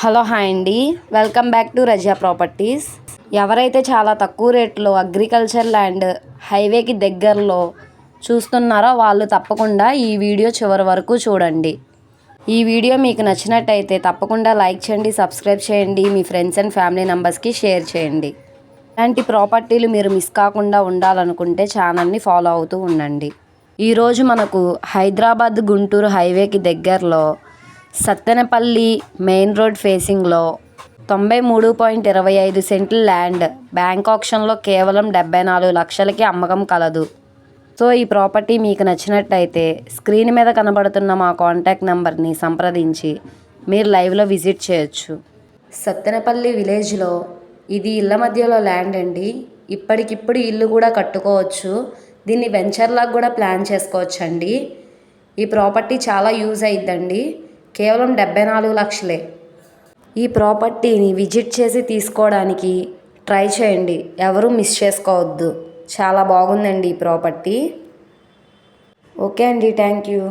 Hello hi అండి. Welcome back to Raza properties ఎవరైతే చాలా తక్కువ రేట్లో అగ్రికల్చర్ ల్యాండ్ హైవేకి దగ్గరలో చూస్తున్నారో వాళ్ళు తప్పకుండా ఈ వీడియో చివరి వరకు చూడండి. ఈ వీడియో మీకు నచ్చినట్టయితే తప్పకుండా లైక్ చేయండి సబ్స్క్రైబ్ చేయండి మీ ఫ్రెండ్స్ అండ్ ఫ్యామిలీ మెంబర్స్కి షేర్ చేయండి. ఇలాంటి ప్రాపర్టీలు మీరు మిస్ కాకుండా ఉండాలనుకుంటే ఛానల్ని ఫాలో అవుతూ ఉండండి. ఈరోజు మనకు హైదరాబాద్ గుంటూరు హైవేకి దగ్గరలో సత్తెనపల్లి మెయిన్ రోడ్ ఫేసింగ్లో తొంభై మూడు పాయింట్ ఇరవై ఐదు సెంట్ల ల్యాండ్ బ్యాంక్ ఆప్షన్లో కేవలం డెబ్బై నాలుగు లక్షలకి అమ్మకం కలదు. సో ఈ ప్రాపర్టీ మీకు నచ్చినట్టయితే స్క్రీన్ మీద కనబడుతున్న మా కాంటాక్ట్ నెంబర్ని సంప్రదించి మీరు లైవ్లో విజిట్ చేయొచ్చు. సత్తెనపల్లి విలేజ్లో ఇది ఇళ్ళ మధ్యలో ల్యాండ్ అండి. ఇప్పటికిప్పుడు ఇల్లు కూడా కట్టుకోవచ్చు. దీన్ని వెంచర్లాగా కూడా ప్లాన్ చేసుకోవచ్చండి. ఈ ప్రాపర్టీ చాలా యూజ్ అయిద్దండి. కేవలం డెబ్బై నాలుగు లక్షలే. ఈ ప్రాపర్టీని విజిట్ చేసి తీసుకోవడానికి ట్రై చేయండి. ఎవరు మిస్ చేసుకోవద్దు. చాలా బాగుందండి ఈ ప్రాపర్టీ. ఓకే అండి. Thank you.